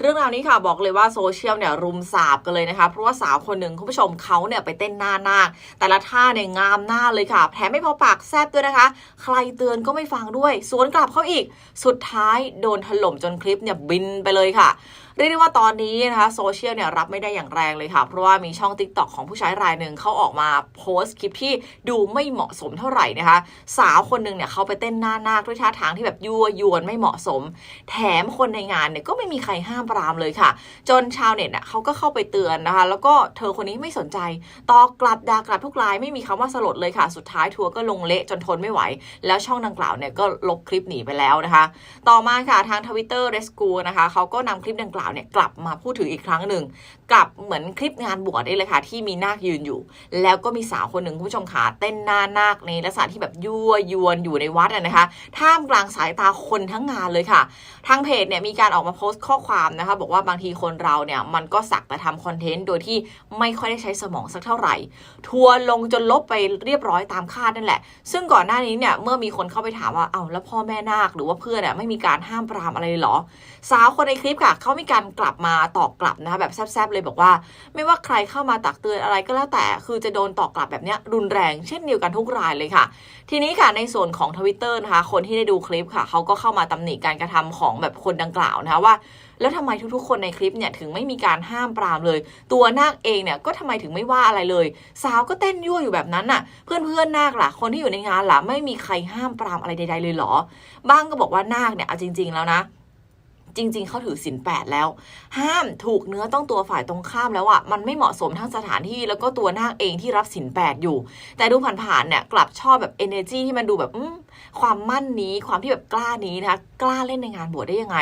เรื่องราวนี้ค่ะบอกเลยว่าโซเชียลเนี่ยรุมสาบกันเลยนะคะ เพราะว่าสาวคนหนึ่งคุณผู้ชมเขาเนี่ยไปเต้นหน้านาคแต่ละท่าเนี่ยงามหน้าเลยค่ะแถมไม่พอปากแซบด้วยนะคะ ใครเตือนก็ไม่ฟังด้วย สวนกลับเขาอีก สุดท้ายโดนถล่มจนคลิปเนี่ยบินไปเลยค่ะ เรียกได้ว่าตอนนี้นะคะโซเชียลเนี่ยรับไม่ได้อย่างแรงเลยค่ะ เพราะว่ามีช่อง t ิ k t o k ของผู้ใช้รายหนึ่งเขาออกมาโพสต์คลิปที่ดูไม่เหมาะสมเท่าไหร่นะคะ สาวคนหนึ่งเนี่ยเขาไปเต้นหน้านาคด้วยท่าทางที่แบบยั่วยวนไม่เหมาะสม แถมคนในงานเนี่ยก็ไม่มีใครห้ามปรามเลยค่ะ จนชาวเน็ตอะเขาก็เข้าไปเตือนนะคะ แล้วก็เธอคนนี้ไม่สนใจตอกลับด่ากลับทุกไลน์ไม่มีคำว่าสลดเลยค่ะ สุดท้ายทัวร์ก็ลงเละจนทนไม่ไหว แล้วช่องดังกล่าวเนี่ยก็ลบคลิปหนีไปแล้วนะคะ ต่อมาค่ะทางทวิตเตอร์เรสกูนะคะเขาก็นำคลิปดังกล่าวเนี่ยกลับมาพูดถึงอีกครั้งหนึ่งกลับเหมือนคลิปงานบวชได้เลยค่ะที่มีนาคยืนอยู่ แล้วก็มีสาวคนหนึ่งคุณผู้ชมขาเต้นหน้านาคในลักษณะที่แบบยั่วยวนอยู่ในวัดนะคะ ท่ามกลางสายตาคนทั้งงานเลยค่ะ ทางเพจเนี่ยมีการออกมาโพสต์ข้อความนะคะ บอกว่าบางทีคนเราเนี่ยมันก็สักแต่ทำคอนเทนต์โดยที่ไม่ค่อยได้ใช้สมองสักเท่าไหร่ ทัวลงจนลบไปเรียบร้อยตามคาดนั่นแหละ ซึ่งก่อนหน้านี้เนี่ยเมื่อมีคนเข้าไปถามว่าเอา้าแล้วพ่อแม่นาคหรือว่าเพื่อนอะไม่มีการห้ามปรามอะไรเลยเหรอ สาวคนในคลิปค่ะเขามีการกลับมาตอบกลับนะคะแบบแซบๆเลยบอกว่า ไม่ว่าใครเข้ามาตักเตือนอะไรก็แล้วแต่คือจะโดนตอบกลับแบบนี้รุนแรงเช่นเดียวกันทุกรายเลยค่ะ ทีนี้ค่ะในส่วนของทวิตเตอร์นะคะคนที่ได้ดูคลิปค่ะเขาก็เข้ามาตำหนิการกระทำของแบบคนดังกล่าวนะคะว่าแล้วทำไมทุกๆ คนในคลิปเนี่ยถึงไม่มีการห้ามปรามเลย ตัวนาคเองเนี่ยก็ทำไมถึงไม่ว่าอะไรเลย สาวก็เต้นยั่วอยู่แบบนั้นน่ะ เพื่อนๆนาคล่ะ คนที่อยู่ในงานล่ะไม่มีใครห้ามปรามอะไรใดๆเลยเหรอ บ้างก็บอกว่านาคเนี่ยเอาจริง ๆแล้วนะ จริง ๆ เขาถือศีลแปดแล้ว ห้ามถูกเนื้อต้องตัวฝ่ายตรงข้ามแล้วอะ่ะมันไม่เหมาะสมทั้งสถานที่แล้วก็ตัวนาคเองที่รับศีลแปดอยู่ แต่ดูผ่านๆเนี่ยกลับชอบแบบเอเนจีที่มันดูแบบอืม ความมั่นนี้ความที่แบบกล้านี้นะคะกล้าเล่นในงานบวชได้ยังไง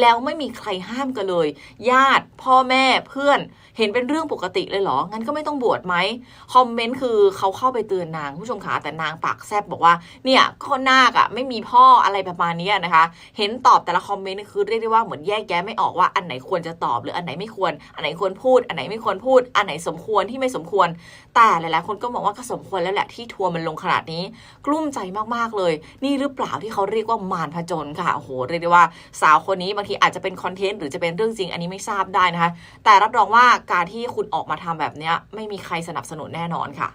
แล้วไม่มีใครห้ามกันเลย ญาติพ่อแม่เพื่อนเห็นเป็นเรื่องปกติเลยเหรอ งั้นก็ไม่ต้องบวชไหมคอมเมนต์คือเขาเข้าไปเตือนนางผู้ชมขาแต่นางปากแซบบอกว่าเนี่ยข้อนาคอะไม่มีพ่ออะไรประมาณนี้นะคะ เห็นตอบแต่ละคอมเมนต์คือเรียกได้ว่าเหมือนแยกแยะไม่ออกว่าอันไหนควรจะตอบหรืออันไหนไม่ควร อันไหนควรพูด อันไหนไม่ควรพูด อันไหนสมควรที่ไม่สมควร แต่หลายๆ คนก็บอกว่าก็สมควรแล้วแหละที่ทัวร์มันลงขนาดนี้ กลุ้มใจมากๆเลยนี่หรือเปล่าที่เขาเรียกว่ามารผจญค่ะโอ้โหเรียกได้ว่าสาวคนนี้บางทีอาจจะเป็นคอนเทนต์หรือจะเป็นเรื่องจริงอันนี้ไม่ทราบได้นะคะ แต่รับรองว่าการที่คุณออกมาทำแบบนี้ไม่มีใครสนับสนุนแน่นอนค่ะ